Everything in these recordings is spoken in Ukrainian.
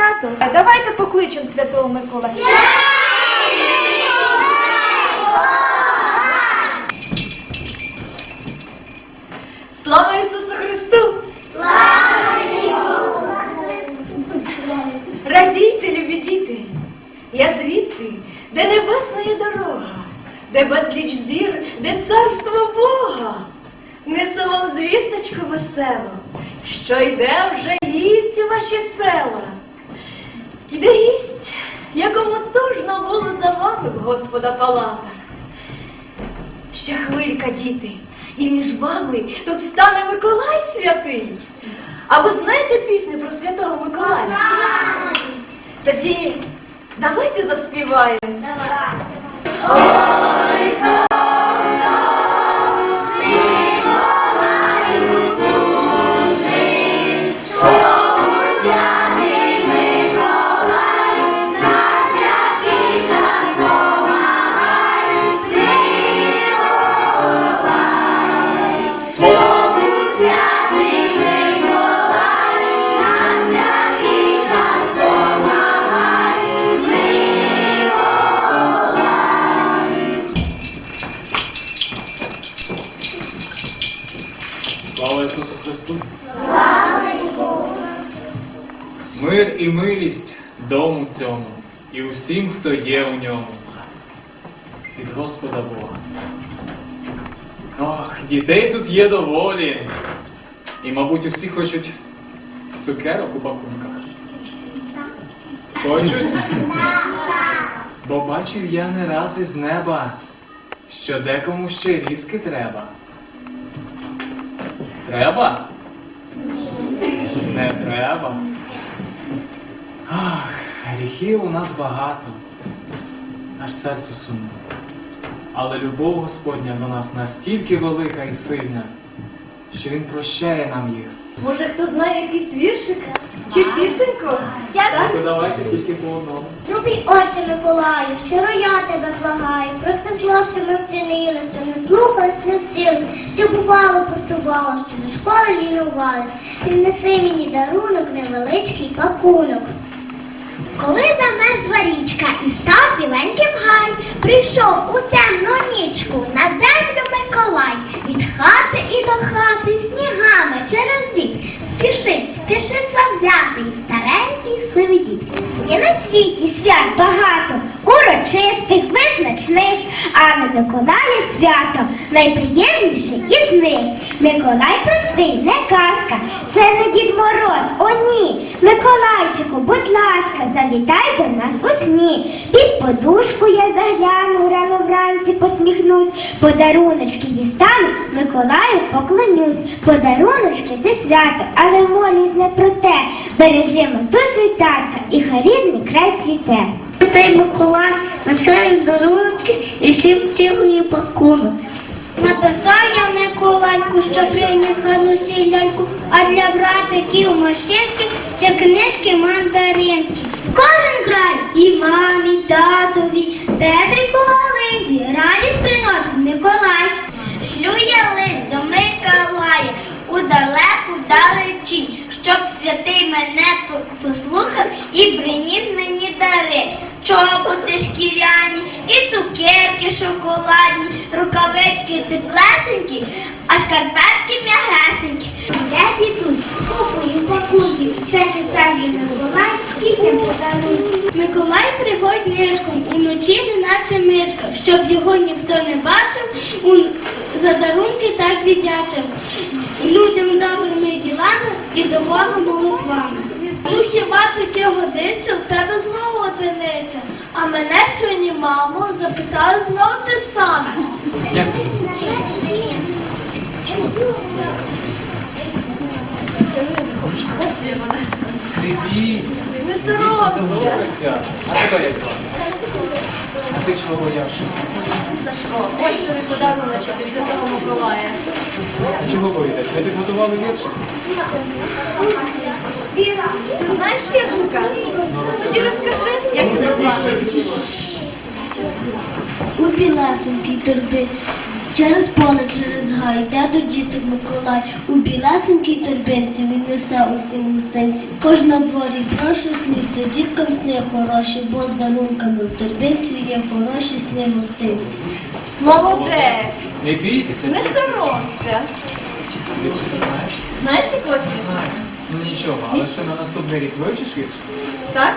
свято. А давайте покличемо Святого Миколая. Слава Ісусу Христу! Радійте, любі діти! Я звідти, де небесна є дорога, де безліч зір, де царство Бога. Несу вам звісточку веселу, що йде вже гість у ваші села. Йде гість, якому тужно було за вами в Господа палата. Ще хвилька, діти, і між вами тут стане Миколай святий. А ви знаєте пісню про святого Миколая? Тоді давайте заспіваємо. Слава Ісусу Христу! Мир і милість дому цьому і усім, хто є у ньому. Від Господа Бога. Ох, дітей тут є доволі. І, мабуть, усі хочуть цукерок у пакунках. Хочуть? Бо бачив я не раз із неба, що декому ще різки треба. Треба? Не треба. Ах, гріхів у нас багато, аж серцю сумно. Але любов Господня до нас настільки велика і сильна, що Він прощає нам їх. Може, хто знає якийсь віршик чи пісеньку? Так, давайте тільки по одному. Любий отче Миколаю, щиро я тебе благаю. Просто зло, що ми вчинили, що не слухались, не вчили, що бувало, постувало, що до школи лінувались. Ти внеси мені дарунок, невеличкий пакунок. Коли замерзла річка і став біленьким гай, прийшов у темну нічку на землю Миколай. Від хати і до хати снігами через рік спішить, завзятий старенький сивий дід. Є на світі свят багато, урочистих, визначних, а на Миколая свято найприємніше із них. Миколай простий, не казка, це не Дід Мороз, о ні. Миколайчику, будь ласка, завітай до нас у сні. Під подушку я загляну, рано вранці посміхнусь. Подаруночки дістану, Миколаю поклонюсь. Подаруночки ти свято, але молюсь не про те. Бережи матусю й татка, і хай край цвіте. Той Миколай несе дарунки і всім цілий пакунок. Написав я Миколайку, що приніс Галусі ляльку, а для братиків машинки ще книжки мандаринки. Кожен край і вам, і татові, Петрику Галинці, радість приносить Миколай. Шлю я лист до Миколая у далеку далечінь, щоб святий мене по- послухав і приніс мені дари. Чоботи шкіряні і цукерки шоколадні, рукавички теплесенькі, а шкарпетки м'ягесенькі. Я дідусь, купую пакунків, це сам Миколай, дітям подарунки. Миколай приходь ліжком, уночі неначе мишка, щоб його ніхто не бачив, за дарунки так віддячив. Людям добрими ділами і до Бога молитвами. Ну хіба таке годиться, в тебе знову одиниця. А мене сьогодні, мамо, запитали знову те саме. Як звуть? Не соромся. А тебе як звати? А ти чого боявся? Сашко, ось тобі подаруночок від Святого Миколая. Чого боїтесь? Не підготували віршик? Ти знаєш віршика? Тоді розкажи, як тебе звати. У білесенькій торбі Через поле, через гай, йде до діток Миколай. У білесенькій торбинці він несе усім гостинці. Кож на дворі проще сниться, діткам сни хороші, бо з дарунками в торбинці є хороші сни гостинці. Молодець! Не бійтеся, Не соромся. Вірш ти знаєш? Знаєш вірша? Знаєш. Ну нічого, але ще на наступний рік вивчиш вірш? Так?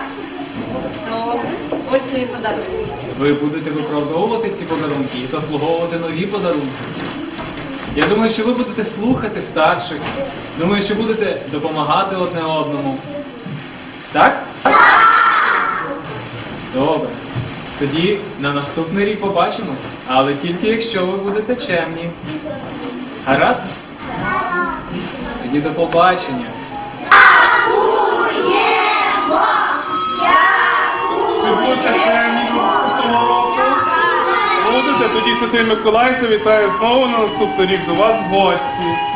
Добре. Ось твої подарунки. Ви будете виправдовувати ці подарунки і заслуговувати нові подарунки. Я думаю, що ви будете слухати старших. Думаю, що будете допомагати одне одному. Так? Добре. Тоді на наступний рік побачимось, але тільки якщо ви будете чемні. Гаразд? Тоді до побачення. Дякуємо! Будете, тоді Святий Миколай завітає знову на наступний рік до вас в гості.